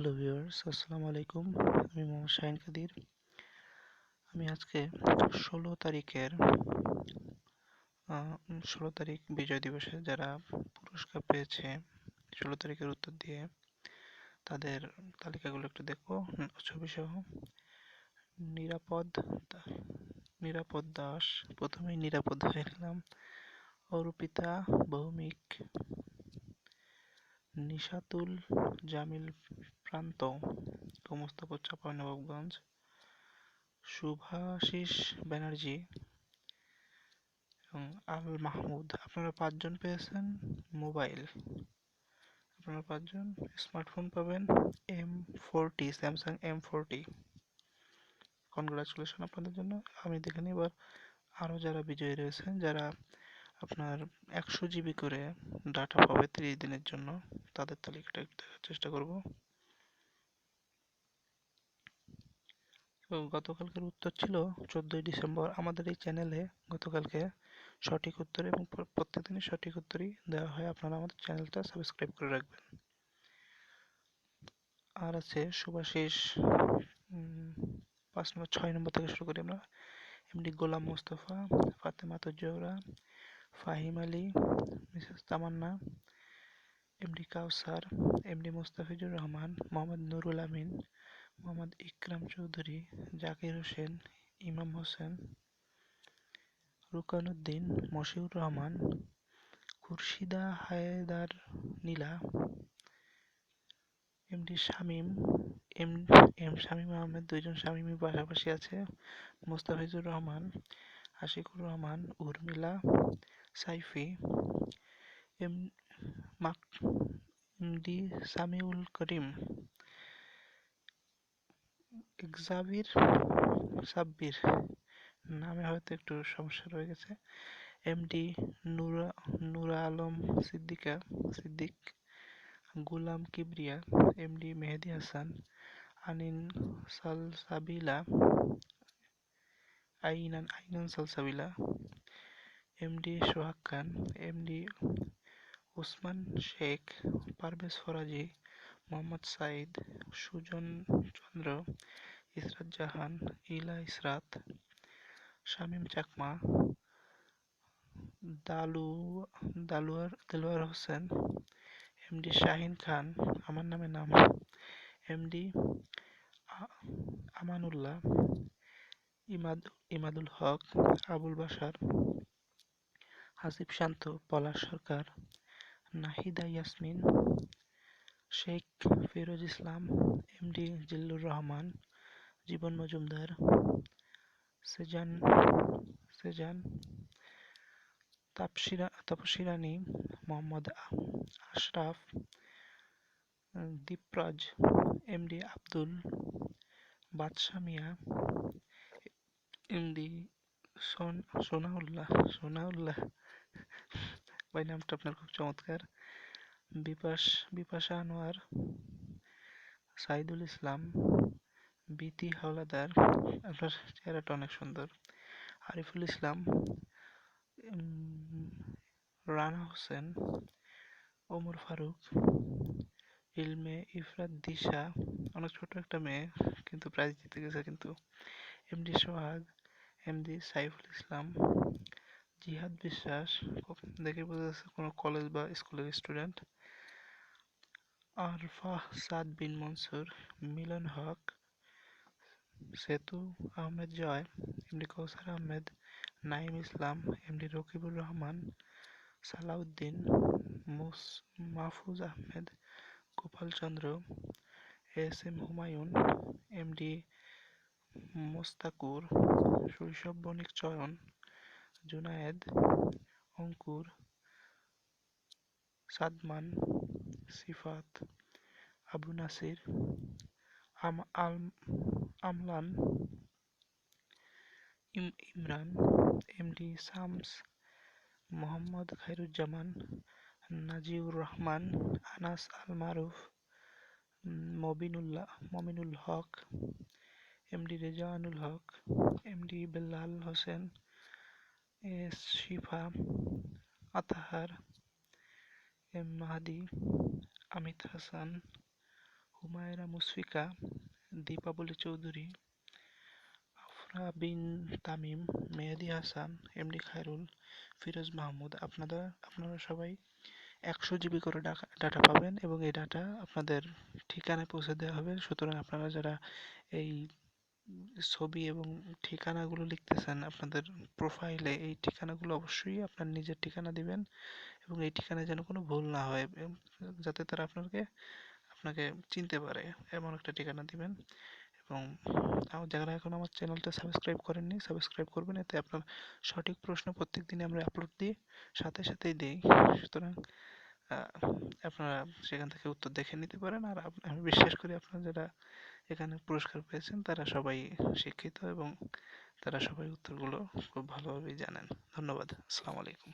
Hello viewers, আসসালামু আলাইকুম। আমি মোহাম্মদ শাহিন কাদির। আমি আজকে ষোলো তারিখের ষোলো তারিখ বিজয় দিবসে যারা পুরস্কার পেয়েছে, ষোলো তারিখের উত্তর দিয়ে তাদের তালিকাগুলো একটু দেখব। ছবি সহ নিরাপদ নিরাপদ দাস, প্রথমেই নিরাপদ হয়ে গেলাম। অরূপিতা, ভৌমিক নিশাতুল জামিল প্রান্ত, গোমস্তাপুর চাঁপাইনবাবগঞ্জ শুভাশিস ব্যানার্জি এবং আল মাহমুদ। আপনারা পাঁচজন পেয়েছেন মোবাইল। আপনারা পাঁচজন স্মার্টফোন পাবেন M forty Samsung M forty congratulation আপনাদের জন্য। আমি দেখে নিই এবার আরও যারা বিজয়ী রয়েছেন, যারা আপনার একশো জিবি করে ডাটা পাবে তিরিশ দিনের জন্য। তাদের তালিকাটা একটু দেখার চেষ্টা করব। গতকালকের উত্তর ছিল চোদ্দোই ডিসেম্বর। আমাদের এই চ্যানেলে গতকালকে সঠিক উত্তর এবং প্রত্যেক দিনই সঠিক উত্তরই দেওয়া হয়। আপনারা আমাদের চ্যানেলটা সাবস্ক্রাইব করে রাখবেন। আর আছে সুভাষিস পাঁচ নম্বর, ছয় নম্বর থেকে শুরু করি আমরা। MD Golam Mostafa, Fatema Johra Fahim Ali, Mrs Tamanna MD Kawsar MD Mostafizur Rahman Mohammad Nurul Amin Mohammad Ikram Chowdhury Zakir Hossain Imam Hossain Rukanuddin Moshiur Rahman Khurshida Haider Nila MD Shamim M M Shamim Ahmed দুইজন শামীমের পাশাপাশি আছে Mostafizur Rahman Ashikur Rahman Urmila Saifi M D Samiul Karim, এক্সাবির সাব্বির নামে হয়তো একটু সমস্যা রয়ে গেছে। MD Nura Nura Alam Siddika, Siddik Gulam Kibria, MD Mehedi Hasan, Anin Salsabila, Ainan Ainan Salsabila, MD Sohag Khan, MD Osman Sheikh, Parvez Faraji, Mohammad Saeed Sujan Chandra, Israt Jahan, Ila Israt, Shamim Chakma, Dalu, Daluar, Delwar Hossain, MD Shahin Khan, আমার নামে নাম, MD Amanullah, Imad, Imadul Haque, Abul Basar Hasib Shanto, Palash Sarkar Nahida Yasmin, Sheikh Firoz Islam, MD Zillur Rahman, Jibon Majumder, Sejan Sejan, Tapsira, Tapsirani, Mohammad Ashraf, Diproj, MD Abdul Badshah Mia, MD Sonaullah Sonaullah ভাই, নামটা আপনার খুব চমৎকার। বিপাস বিপাশা আনোয়ার, সাইদুল ইসলাম, বিতি হাওলাদার, আপনার চেহারাটা অনেক সুন্দর। আরিফুল ইসলাম রানা হোসেন, ওমর ফারুক, ইলমে ইফরাত দিশা, অনেক ছোট একটা মেয়ে, কিন্তু প্রাইজ জিতে গেছে কিন্তু। এমডি সোহাগ এমডি সাইফুল ইসলাম জিহাদ বিশ্বাস দেখে বোঝা যাচ্ছে কোনো কলেজ বা স্কুলের স্টুডেন্ট আরফা সাদ বিন Mansur, Milon Haque, Setu Ahmed Joy MD Kawsar Ahmed Naim Islam MD Rakibur Rahman, Salauddin, মুস Mahfuz Ahmed, Gopal Chandra, S M Humayun MD Mostakur, Shoishob Banik Choyon. Junayed, Ankur, Sadman, Sifat, Abu Nasir Amlan Imran MD Shams, Mohammad Khairuzzaman, Naziur Rahman, Anas Al Maruf Mobinullah, Mominul Haque, MD Rezanul Haque, MD Bellal Hossain S Shifa, Atahar, M Mahadi, Amit Hasan, Humaira Mushfika Dipaboli Chowdhury, Afra Bin Tamim, Mehedi Hasan, MD Khairul, Firoz Mahmud. আপনারা আপনারা সবাই একশো GB করে data পাবেন এবং এই data আপনাদের ঠিকানায় পৌঁছে দেওয়া হবে। সুতরাং আপনারা যারা এই ছবি এবং ঠিকানাগুলো লিখতেছেন, আপনাদের প্রোফাইলে এই ঠিকানাগুলো অবশ্যই আপনার নিজের ঠিকানা দিবেন এবং এই ঠিকানায় যেন কোনো ভুল না হয় যাতে তারা আপনাকে আপনাকে চিনতে পারে, এমন একটা ঠিকানা দিবেন। এবং যারা এখন আমার চ্যানেলটা সাবস্ক্রাইব করেননি সাবস্ক্রাইব করবেন, এতে আপনার সঠিক প্রশ্ন প্রত্যেক দিনে আমরা আপলোড দিই, সাথে সাথেই দিই। সুতরাং আপনারা সেখান থেকে উত্তর দেখে নিতে পারেন, আর আমি বিশ্বাস করি আপনারা যারা এখানে পুরস্কার পেয়েছেন। তারা সবাই শিক্ষিত এবং তারা সবাই উত্তরগুলো খুব ভালোভাবেই জানেন। ধন্যবাদ। আসসালামু আলাইকুম।